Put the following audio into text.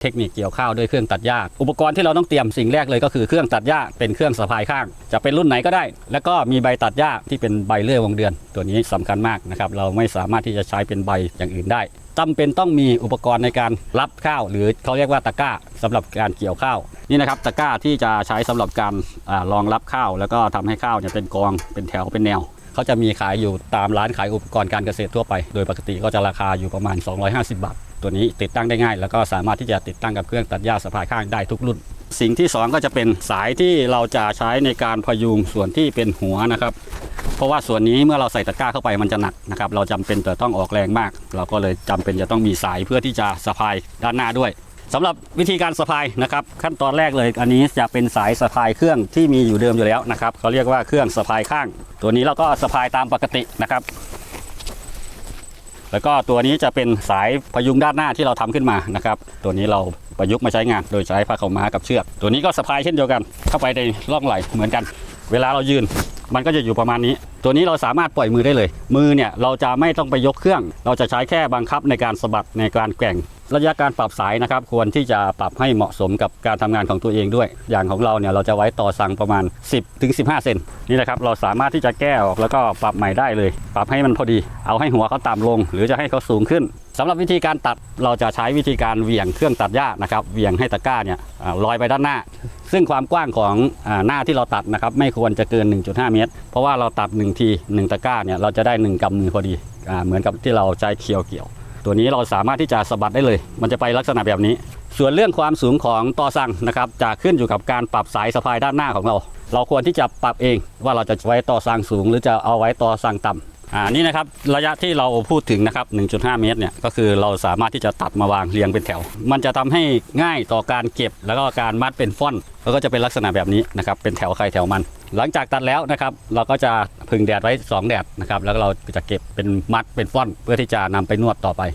เทคนิคเกี่ยวข้าวด้วยเครื่องตัดหญ้า อุปกรณ์ที่เราต้องเตรียมสิ่งแรกเลยก็คือเครื่องตัดหญ้าเป็นเครื่องสะพายข้าง จะเป็นรุ่นไหนก็ได้ แล้วก็มีใบตัดหญ้าที่เป็นใบเลื่อยวงเดือน ตัวนี้สำคัญมากนะครับเราไม่สามารถที่จะใช้เป็นใบอย่างอื่นได้จำเป็นต้องมีอุปกรณ์ในการรับข้าว หรือเขาเรียกว่าตะกร้าสำหรับการเกี่ยวข้าวนี่นะครับตะกร้าที่จะใช้สำหรับการรองรับข้าว แล้วก็ทำให้ข้าวเนี่ยเป็นกองเป็นแถวเป็นแนวเขาจะมีขายอยู่ตามร้านขายอุปกรณ์การเกษตรทั่วไป โดยปกติก็จะราคาอยู่ประมาณ 250 บาท ตัวนี้ติดตั้งได้ง่าย แล้วก็สามารถที่จะติดตั้งกับเครื่องตัดหญ้าสะพายข้างได้ทุกรุ่น สิ่งที่สองก็จะเป็นสายที่เราจะใช้ในการพยุงส่วนที่เป็นหัวนะครับ เพราะว่าส่วนนี้เมื่อเราใส่ตะกร้าเข้าไปมันจะหนักนะครับเราจำเป็นแต่ต้องออกแรงมาก เราก็เลยจำเป็นจะต้องมีสายเพื่อที่จะสะพายด้านหน้าด้วยสำหรับวิธีการสะพายนะครับ ขั้นตอนแรกเลยอันนี้จะเป็นสายสะพายเครื่องที่มีอยู่เดิมอยู่แล้วนะครับเขาเรียกว่าเครื่องสะพายข้าง ตัวนี้เราก็สะพายตามปกตินะครับ แล้วก็ตัวนี้จะเป็นสายพยุงด้านหน้าที่เราทำขึ้นมานะครับ ตัวนี้เราประยุกต์มาใช้งาน โดยใช้ผ้าขาวม้ากับเชือก ตัวนี้ก็สะพายเช่นเดียวกัน เข้าไปในร่องไหลเหมือนกัน เวลาเรายืน มันก็จะอยู่ประมาณนี้ ตัวนี้เราสามารถปล่อยมือได้เลย มือเนี่ยเราจะไม่ต้องไปยกเครื่อง เราจะใช้แค่บังคับในการสะบัดในการแกว่ง ระยะการปรับสายนะครับ ควรที่จะปรับให้เหมาะสมกับการทำงานของตัวเองด้วย อย่างของเราเนี่ยเราจะไว้ต่อสั่งประมาณ 10ถึง15 เซนนี่นะครับเราสามารถที่จะแก้ออกแล้วก็ปรับใหม่ได้เลย ปรับให้มันพอดี เอาให้หัวเขาต่ำลง หรือจะให้เขาสูงขึ้นสำหรับวิธีการตัดเราจะใช้วิธีการเหวี่ยงเครื่องตัดหญ้านะครับเหวี่ยงให้ตะกร้าเนี่ยลอยไปด้านหน้า ซึ่งความกว้างของอหน้าที่เราตัดนะครับไม่ควรจะเกิน 1.5 เมตร เพราะว่าเราตัด1ที1ตะกร้าเนี่ยเราจะได้ 1กำมือพอดีอ่าเหมือนกับที่เราใช้เคียวเกี่ยว ตัวนี้เราสามารถที่จะสะบัดได้เลย มันจะไปลักษณะแบบนี้ ส่วนเรื่องความสูงของต่อสั่งนะครับจะขึ้นอยู่กับการปรับสายสะพายด้านหน้าของเรา เราควรที่จะปรับเองว่าเราจะไว้ต่อสั่งสูง หรือจะเอาไว้ต่อสั่งต่ำอ่านี่นะครับระยะที่เราพูดถึงนะครับ 1.5 เมตรเนี่ยก็คือเราสามารถที่จะตัดมาวางเรียงเป็นแถว มันจะทำให้ง่ายต่อการเก็บ แล้วก็การมัดเป็นฟ่อนแล้วก็จะเป็นลักษณะแบบนี้นะครับเป็นแถวใครแถวมัน หลังจากตัดแล้วนะครับเราก็จะพึ่งแดดไว้ 2 แดดนะครับแล้วเราจะเก็บเป็นมัดเป็นฟ่อนเพื่อที่จะนำไปนวดต่อไป